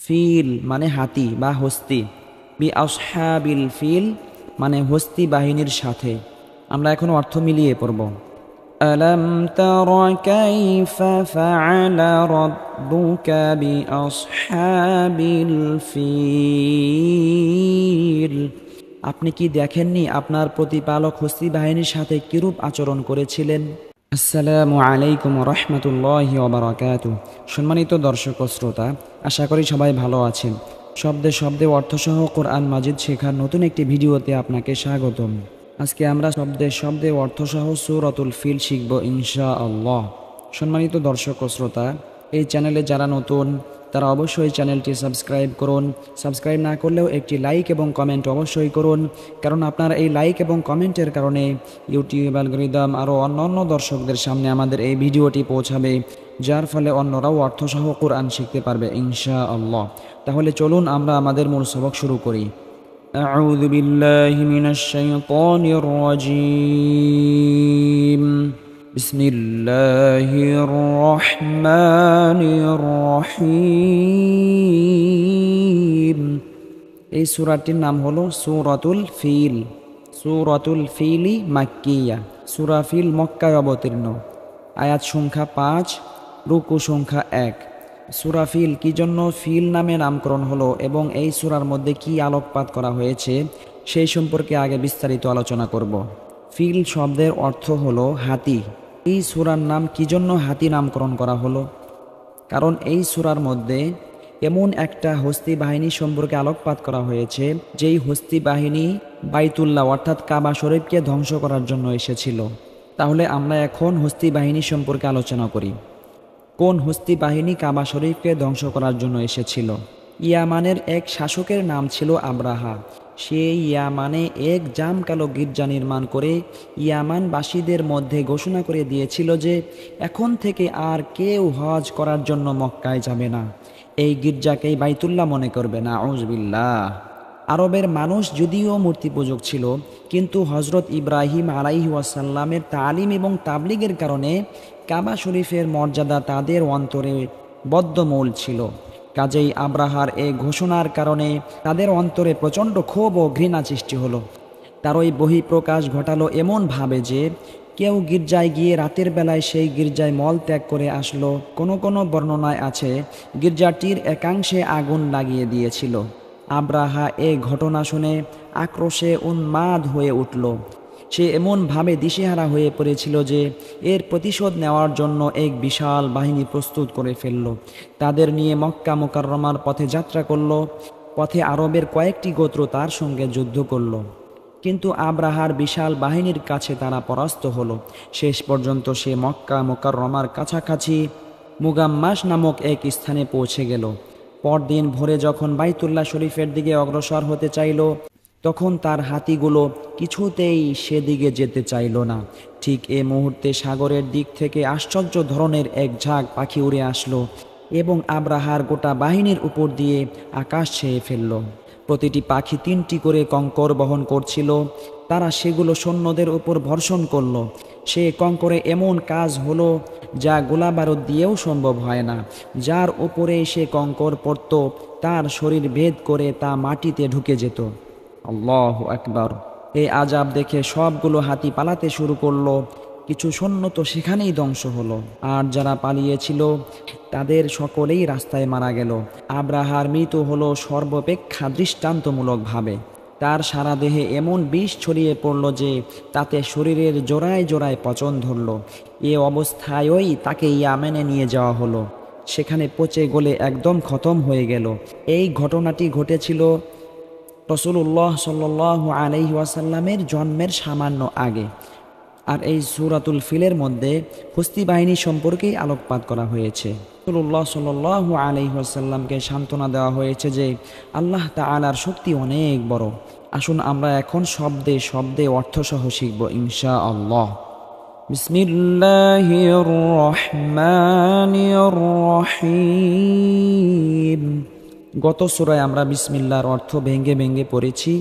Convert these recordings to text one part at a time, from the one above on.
Feel মানে হাতি বা হস্তি বি আসহাবিল ফিল মানে হস্তি বাহিনীর সাথে আমরা এখন অর্থ মিলিয়ে পড়ব ألم تر كيف فعل ربك بأصحاب الفيل আপনি কি দেখেননি আপনার প্রতিপালক হস্তি বাহিনীর সাথে কিরূপ আচরণ করেছিলেন আসসালামু আলাইকুম রহমতুল্লাহ ওবরাকাত সম্মানিত দর্শক ও শ্রোতা, আশা করি সবাই ভালো আছেন। শব্দে শব্দে, অর্থসহ কোরআন মাজিদ শেখার নতুন একটি ভিডিওতে আপনাকে স্বাগতম। আজকে আমরা শব্দে শব্দে, অর্থসহ সুরতুল ফিল শিখব ইনশা আল্লাহ সম্মানিত দর্শক ও শ্রোতা, এই চ্যানেলে যারা নতুন তারা অবশ্যই চ্যানেলটি সাবস্ক্রাইব করুন সাবস্ক্রাইব না করলেও একটি লাইক এবং কমেন্ট অবশ্যই করুন কারণ আপনার এই লাইক এবং কমেন্টের কারণে ইউটিউব অ্যালগোরিদম আরও অন্য অন্য দর্শকদের সামনে আমাদের এই ভিডিওটি পৌঁছাবে যার ফলে অন্যরাও অর্থসহ কোরআন শিখতে পারবে ইনশা আল্লাহ তাহলে চলুন আমরা আমাদের মূল সবক শুরু করি أعوذ بالله من الشيطان الرجيم بسم الله الرحمن الرحيم এই সূরাটির নাম হলো সূরাতুল ফিল সূরাতুল ফিলি মাক্কিয়া সূরা ফিল মক্কায় অবতীর্ণ আয়াত সংখ্যা পাঁচ রুকু সংখ্যা এক সূরা ফিল কি জন্য ফিল নামে নামকরণ হলো এবং এই সূরার মধ্যে কি আলোকপাত করা হয়েছে সেই সম্পর্কে আগে বিস্তারিত আলোচনা করব ফিল শব্দের অর্থ হলো হাতি। এই সূরার নাম কি জন্য হাতি নামকরণ করা হলো? কারণ এই সূরার মধ্যে এমন একটা হস্তি বাহিনী সম্পর্কে আলোকপাত করা হয়েছে, যেই হস্তি বাহিনী বাইতুল্লাহ অর্থাৎ কাবা শরীফকে ধ্বংস করার জন্য এসেছিল। তাহলে আমরা এখন হস্তি বাহিনী সম্পর্কে আলোচনা করি। কোন হস্তি বাহিনী কাবা শরীফকে ধ্বংস করার জন্য এসেছিল? ইয়ামানের এক শাসকের নাম ছিল আব্রাহা। সে ইয়ামানে এক জামকালো গির্জা নির্মাণ করে ইয়ামানবাসীদের মধ্যে ঘোষণা করে দিয়েছিল যে এখন থেকে আর কেউ হজ করার জন্য মক্কায় যাবে না। এই গির্জাকেই বাইতুল্লাহ মনে করবে না আউজবিল্লাহ আরবের মানুষ যদিও মূর্তি পূজক ছিল, কিন্তু হজরত ইব্রাহিম আলাইহি ওয়াসাল্লামের তালিম এবং তাবলিগের কারণে কাবা শরীফের মর্যাদা তাদের অন্তরে বদ্ধমূল ছিল। কাজেই আব্রাহার এই ঘোষণার কারণে তাদের অন্তরে প্রচণ্ড ক্ষোভ ও ঘৃণা সৃষ্টি হলো। তার ওই বহিঃপ্রকাশ ঘটালো এমনভাবে যে কেউ গির্জায় গিয়ে রাতের বেলায় সেই গির্জায় মল ত্যাগ করে আসলো। কোনো কোনো বর্ণনায় আছে, গির্জাটির একাংশে আগুন লাগিয়ে দিয়েছিল। আব্রাহা এ ঘটনা শুনে আক্রোশে উন্মাদ হয়ে উঠল। সে এমনভাবে দিশেহারা হয়ে পড়েছিল যে এর প্রতিশোধ নেওয়ার জন্য এক বিশাল বাহিনী প্রস্তুত করে ফেলল। তাদের নিয়ে মক্কা মোকাররমার পথে যাত্রা করল, পথে আরবের কয়েকটি গোত্র তার সঙ্গে যুদ্ধ করল। কিন্তু আব্রাহার বিশাল বাহিনীর কাছে তারা পরাস্ত হলো। শেষ পর্যন্ত সে মক্কা মোকাররমার কাছাকাছি মুগাম্মাস নামক এক স্থানে পৌঁছে গেল। পরদিন ভোরে যখন বাইতুল্লাহ শরীফের দিকে অগ্রসর হতে চাইল তখন তার হাতিগুলো কিছুতেই সেদিকে যেতে চাইল না। ঠিক এ মুহূর্তে সাগরের দিক থেকে আশ্চর্য ধরনের এক ঝাঁক পাখি উড়ে আসলো এবং আব্রাহার গোটা বাহিনীর উপর দিয়ে আকাশ ছেয়ে ফেলল। প্রতিটি পাখি তিনটি করে কঙ্কর বহন করছিল। তারা সেগুলো সৈন্যদের উপর ভর্ষণ করল। সে কঙ্করে এমন কাজ হলো যা গোলা বারুদ দিয়েও সম্ভব হয় না। যার উপরে সে কঙ্কর পড়ত, তার শরীর ভেদ করে তা মাটিতে ঢুকে যেত। আল্লাহ একবার এই আজাব দেখে সবগুলো হাতি পালাতে শুরু করল। কিছু সৈন্য তো সেখানেই ধ্বংস হলো। আর যারা পালিয়েছিল, তাদের সকলেই রাস্তায় মারা গেল। আব্রাহার মৃত্যু হলো সর্বাপেক্ষা দৃষ্টান্তমূলকভাবে। তার সারা দেহে এমন বিষ ছড়িয়ে পড়ল যে, তাতে শরীরের জোড়ায় জোড়ায় পচন ধরল। এ অবস্থায়ই তাকে ইয়ামেনে নিয়ে যাওয়া হলো। সেখানে পচে গলে একদম খতম হয়ে গেল। এই ঘটনাটি ঘটেছিল রসুল্লাহ সাল্লাহ আলহি ওয়াসাল্লামের জন্মের সামান্য আগে। আর এই সুরাতুল ফিলের মধ্যে হস্তি বাহিনী সম্পর্কেই আলোকপাত করা হয়েছে। রসুল্লাহ সাল্লাহ আলহি ওয়াসাল্লামকে সান্ত্বনা দেওয়া হয়েছে যে আল্লাহ তালার শক্তি অনেক বড়। আসুন আমরা এখন শব্দে শব্দে অর্থসহ শিখব ইনশা আল্লাহ বিসমিল্লাহির রহমানির রহিম। গত সুরায় আমরা বিসমিল্লার অর্থ ভেঙ্গে ভেঙ্গে পড়েছি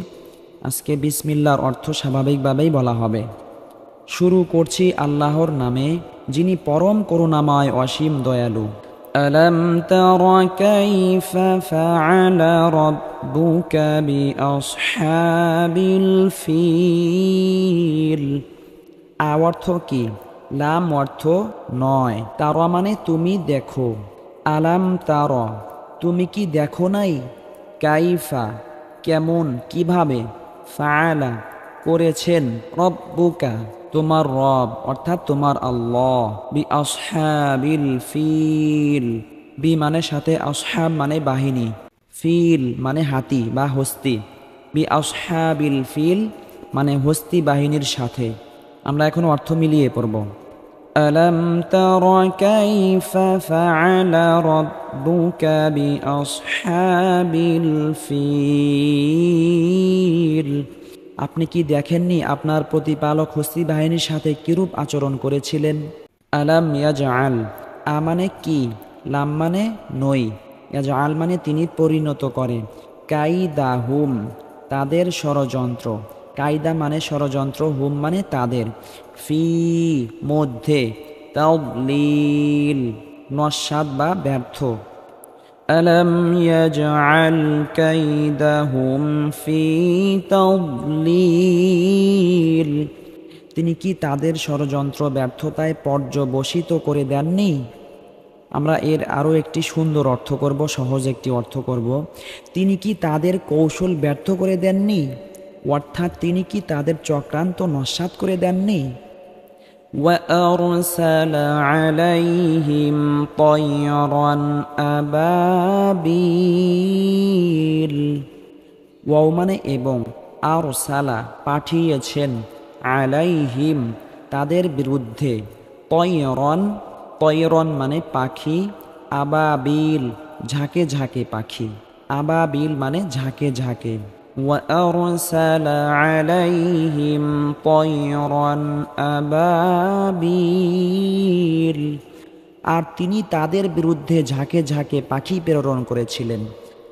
আজকে বিসমিল্লার অর্থ স্বাভাবিকভাবেই বলা হবে শুরু করছি আল্লাহর নামে যিনি পরম করুণাময় অসীম দয়ালু ألم تر كيف فعل ربك بأصحاب الفيل অর্থ কি লাম অর্থ নয় তারা মানে তুমি দেখো আলাম তার তুমি কি দেখো নাই? কাইফা, কেমন, কীভাবে? ফায়ালা করেছেন রব্বুকা, তোমার রব, অর্থাৎ তোমার আল্লাহ বি আসহাবিল ফিল। বি মানে সাথে, আসহাব মানে বাহিনী। ফিল মানে হাতি বা হস্তি। বি আসহাবিল ফিল মানে হস্তি বাহিনীর সাথে। আমরা এখন অর্থ মিলিয়ে পড়ব। ألم تر كيف فعل ربك بأصحاب الفيل আপনি কি দেখেননি আপনার প্রতিপালক হস্তি বাহিনীর সাথে কিরূপ আচরণ করেছিলেন আলাম ইয়াজআল আ মানে কি লাম মানে নই ইয়াজআল মানে তিনি পরিণত করেন কাইদা হুম তাদের ষড়যন্ত্র কায়দা মানে ষড়যন্ত্র হুম মানে তাদের ফি মধ্যে তাওলীল নস্বাদ বা ব্যর্থ ألم يجعل كيدهم في تضليل তিনি কি তাদের ষড়যন্ত্র ব্যর্থতায় পর্যবসিত করে দেননি আমরা এর আরও একটি সুন্দর অর্থ করব সহজ একটি অর্থ করব তিনি কি তাদের কৌশল ব্যর্থ করে দেননি অর্থাৎ তিনি কি তাদের চক্রান্ত নস্বাত করে দেননি وأرسل عليهم طيرا أبابيل ওয়াও মানে এবং আর সালা পাঠিয়েছেন আলাইহিম তাদের বিরুদ্ধে তয়রন তয়রন মানে পাখি আবাবিল ঝাঁকে ঝাঁকে পাখি আবাবিল মানে ঝাঁকে ঝাঁকে وأرسل عليهم طيرا أبابيل আর তিনি তাদের বিরুদ্ধে ঝাঁকে ঝাঁকে পাখি প্রেরণ করেছিলেন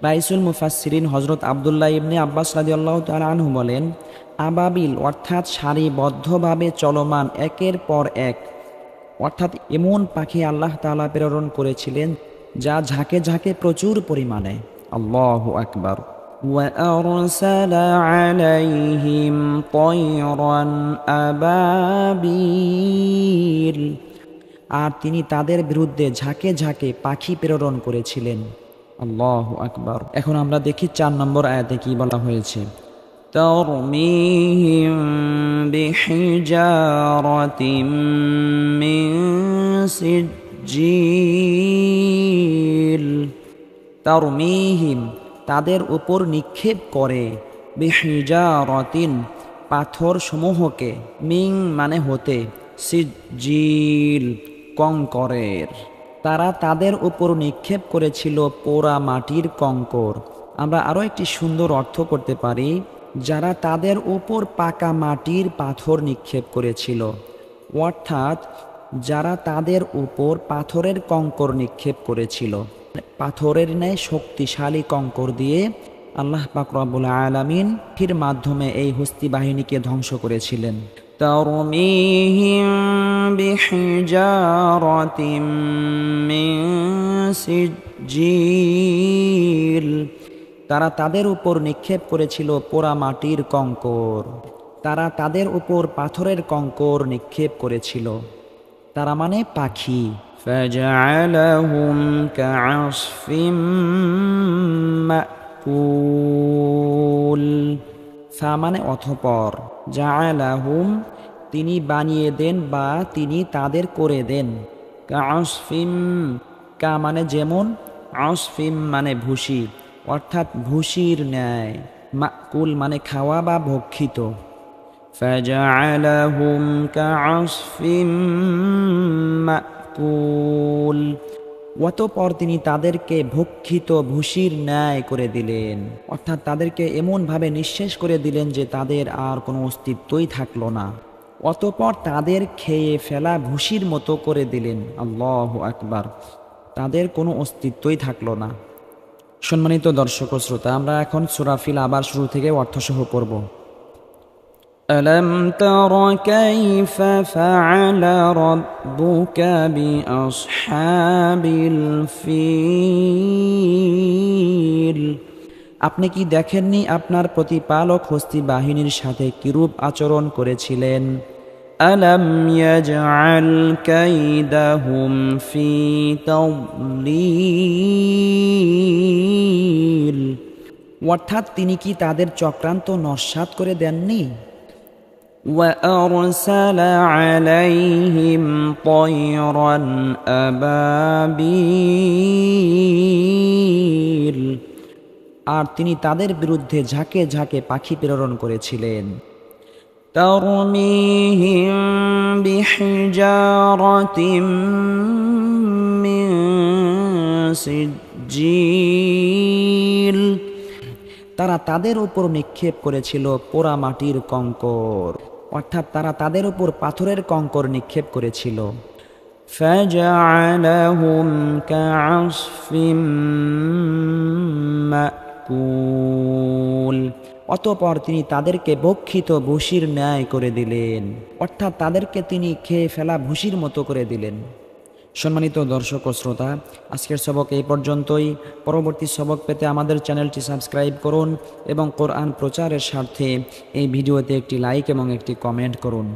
রাইসুল মুফাসসিরিন হজরত আবদুল্লাহ ইবনে আব্বাস রাদিয়াল্লাহ তাআলা আনহু বলেন আবাবিল অর্থাৎ সারিবদ্ধভাবে চলমান একের পর এক অর্থাৎ এমন পাখি আল্লাহ তাআলা প্রেরণ করেছিলেন যা ঝাঁকে ঝাঁকে প্রচুর পরিমাণে আল্লাহু আকবার وأرسل عليهم طيرا أبابيل আর তিনি তাদের বিরুদ্ধে ঝাঁকে ঝাঁকে পাখি প্রেরণ করেছিলেন আল্লাহ আকবার এখন আমরা দেখি চার নম্বর আয়াতে কি বলা হয়েছে ترميهم بحجارة من سجيل ترميهم তাদের উপর নিক্ষেপ করে। বিহিজারতিন পাথর সমূহকে মিং মানে হতে সিজিল, কঙ্করের। তারা তাদের উপর নিক্ষেপ করেছিল পোড়া মাটির কঙ্কর। আমরা আরও একটি সুন্দর অর্থ করতে পারি, যারা তাদের উপর পাকা মাটির পাথর নিক্ষেপ করেছিল। অর্থাৎ, যারা তাদের উপর পাথরের কঙ্কর নিক্ষেপ করেছিল। পাথরের ন্যায় শক্তিশালী কঙ্কর দিয়ে আল্লাহ পাকরাবুল আলমিন ফির মাধ্যমে এই হস্তি বাহিনীকে ধ্বংস করেছিলেন। তারা তাদের উপর নিক্ষেপ করেছিল পোড়া মাটির কঙ্কর। তারা তাদের উপর পাথরের কঙ্কর নিক্ষেপ করেছিল। তারা মানে পাখি। فجعلهم كعصف মাকুল ফা মানে অথপর জাআলাহুম তিনি বানিয়ে দেন বা তিনি তাদের করে দেন কাসফিম কা মানে যেমন আসফিম মানে ভুসি অর্থাৎ ভুসির ন্যায় মাকুল মানে খাওয়া বা ভক্ষিত فجعلهم كعصف মাকুল অতপর তিনি তাদেরকে ভক্ষিত ভুসির ন্যায় করে দিলেন। অর্থাৎ তাদেরকে এমনভাবে নিঃশেষ করে দিলেন যে তাদের আর কোনো অস্তিত্বই থাকল না। অতপর তাদের খেয়ে ফেলা ভুসির মতো করে দিলেন। আল্লাহ আকবার। তাদের কোনো অস্তিত্বই থাকল না। সম্মানিত দর্শক শ্রোতা, আমরা এখন সুরাফিল আবার শুরু থেকে অর্থসহ পড়ব। ألم تر كيف فعل ربك بأصحاب الفيل আপনি কি দেখেননি আপনার প্রতিপালক হস্তি বাহিনীর সাথে কিরূপ আচরণ করেছিলেন আলম ইয়াজআল কাইদাহুম ফি তাদলিল অর্থাৎ তিনি কি তাদের চক্রান্ত নস্বাত করে দেননি وأرسل عليهم طيرا أبابيل আর তিনি তাদের বিরুদ্ধে ঝাঁকে ঝাঁকে পাখি প্রেরণ করেছিলেন ترميهم بحجارة من سجيل তারা তাদের উপর নিক্ষেপ করেছিল পোড়া মাটির কঙ্কর অর্থাৎ তারা তাদের উপর পাথরের কঙ্কর নিক্ষেপ করেছিল فجعلهم كعصف মাকুল অতপর তিনি তাদেরকে বক্ষিত ভুসির ন্যায় করে দিলেন অর্থাৎ তাদেরকে তিনি খেয়ে ফেলা ভুসির মতো করে দিলেন সম্মানিত দর্শক ও শ্রোতা, আজকের সবক এই পর্যন্তই। পরবর্তী সবক পেতে আমাদের চ্যানেলটি সাবস্ক্রাইব করুন এবং কোরআন প্রচারের স্বার্থে এই ভিডিওতে একটি লাইক এবং একটি কমেন্ট করুন।